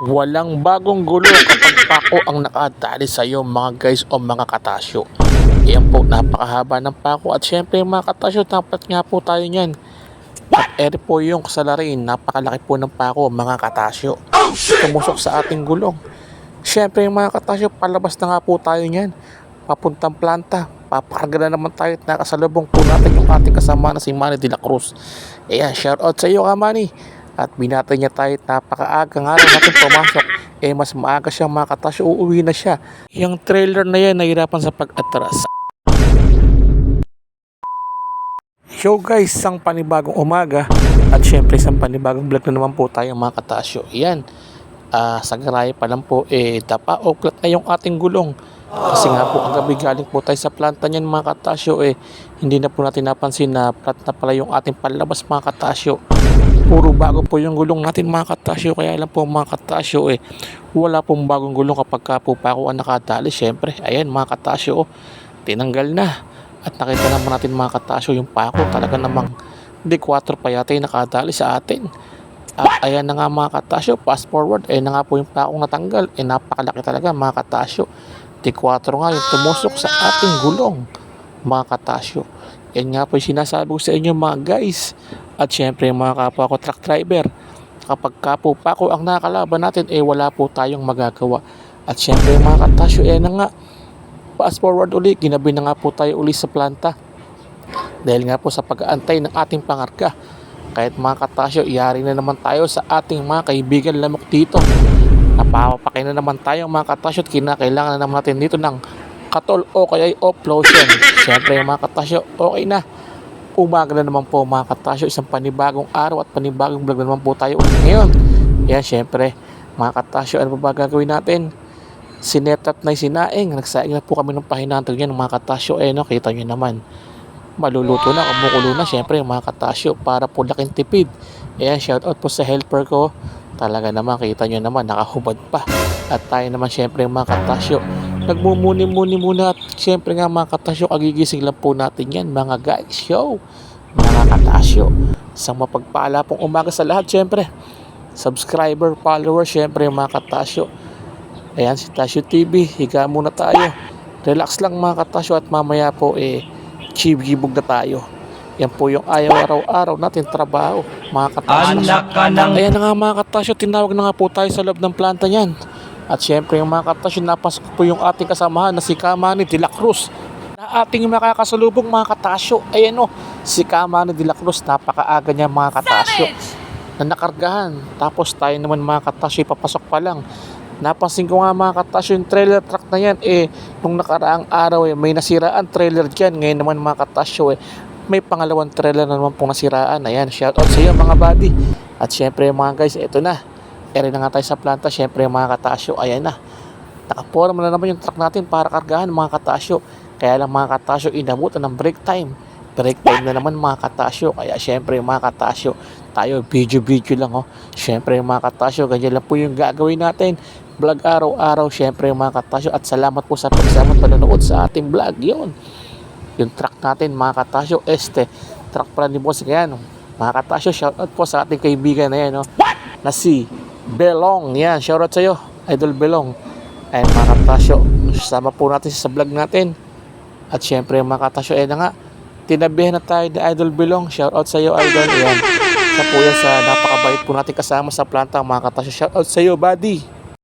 Walang bagong gulo kapag pako ang nakatali sa iyo mga guys o mga katasyo. Yan po, napakahaba ng pako at syempre mga katasyo, dapat nga po tayo niyan. At ere po yung kasalarin, napakalaki po ng pako mga katasyo. Tumusok sa ating gulong. Syempre mga katasyo, palabas na nga po tayo niyan. Papuntang planta. Papakarga na naman tayo at nakasalubong po natin yung ating kasama na si Manny de la Cruz. Ayan, shout out sa iyo ka Manny. At binatay niya tayo at napakaaga nga natin pumasok. Eh mas maaga siya mga katasyo, uuwi na siya. Yung trailer na yan, nahirapan sa pag-atras. Yo guys, isang panibagong umaga at syempre isang panibagong vlog na naman po tayo mga katasyo. Yan, ah sa garahe pa lang po, eh dapa o klat na yung ating gulong. Kasi nga po, ang gabi galing po tayo sa planta niyan mga katasyo, eh hindi na po natin napansin na plat na pala yung ating palabas mga katasyo. Puro bago po yung gulong natin mga katasyo, kaya lang po mga katasyo, eh wala pong bagong gulong kapag ka po pa ako ang nakadali. Syempre, ayan mga katasyo, oh, tinanggal na. At nakita naman natin mga katasyo yung pako talaga namang di 4 pa yata yung nakadali sa atin. At ayan na nga mga katasyo, fast forward, ayan na nga po yung pakong natanggal. Eh napakalaki talaga mga katasyo. Di 4 nga yung tumusok sa ating gulong mga katasyo. Yan nga po yung sinasabi ko sa inyo mga guys. At syempre mga kapwa ko truck driver, kapag ka po pako ang nakakalaban natin, eh wala po tayong magagawa. At syempre mga katasyo, ayan na nga, fast forward uli, ginabi na nga po tayo uli sa planta. Dahil nga po sa pag-aantay ng ating pangarga. Kahit mga katasyo, iyari na naman tayo sa ating mga kaibigan lamok dito. Napapakay na naman tayo mga katasyo at kinakailangan na naman natin dito ng katol o kaya ay offlotion. Siyempre mga katasyo, okay na. Umaga na naman po mga katasyo, isang panibagong araw at panibagong vlog na naman po tayo ulit ngayon. Yan siyempre, mga katasyo, ano pa ba gagawin natin? Sinetat na yung sinaing. Nagsaing na po kami ng pahinantog yan mga katasyo. Eh no, kita nyo naman. Maluluto na, kumukulo na syempre mga katasyo para po laking tipid. Ayan, shout out po sa helper ko. Talaga naman, kita nyo naman, nakahubad pa. At tayo naman syempre mga katasyo. Nagmumuni-muni muna at syempre nga mga katasyo, kagigising lang po natin yan mga guys. Yo, mga katasyo. Isang mapagpala pong umaga sa lahat syempre. Subscriber, follower, syempre mga katasyo. Ayan si Tasyo TV, higa muna tayo. Relax lang mga katasyo at mamaya po eh chibgibog na tayo. Yan po yung ayaw araw-araw natin trabaho, mga katasyo. Anak ka ng Ayan na nga mga katasyo, tinawag na nga po tayo sa loob ng planta niyan. At syempre yung mga katasyo, napasok po yung ating kasamahan na si Kamani de la Cruz. Na ating makakasalubong mga katasyo. Ayan o, si Kamani de la Cruz, napakaaga niya mga katasyo. Na nakargahan. Tapos tayo naman mga katasyo, papasok pa lang. Napansin ko nga mga katasyo yung trailer truck na yan eh nung nakaraang araw eh may nasiraan trailer dyan ngayon naman mga katasyo eh may pangalawang trailer na naman pong nasiraan ayan shout out sa iyo mga buddy at syempre mga guys ito na ere na nga tayo sa planta. Syempre mga katasyo ayan na. Nakaporma na naman yung truck natin para kargahan mga katasyo. Kaya lang mga katasyo inabutan ng break time. Break time na naman mga katasyo. Kaya syempre mga katasyo tayo video video lang oh. Syempre mga katasyo ganyan lang po yung gagawin natin. Vlog araw-araw syempre mga katasyo. At salamat po sa pagsama at panonood sa ating vlog. Yon yung truck natin mga katasyo este truck pala ni boss. Yan mga katasyo shoutout po sa ating kaibigan na yan no? na si Belong. Yan shoutout sa iyo idol Belong. Ayun mga katasyo sama po natin sa vlog natin. At syempre mga katasyo eh na nga tinabihan na tayo ni idol Belong. Shoutout sa iyo idol. Yan sa po yan sa napakabait po natin kasama sa planta mga katasyo. Shoutout sa iyo buddy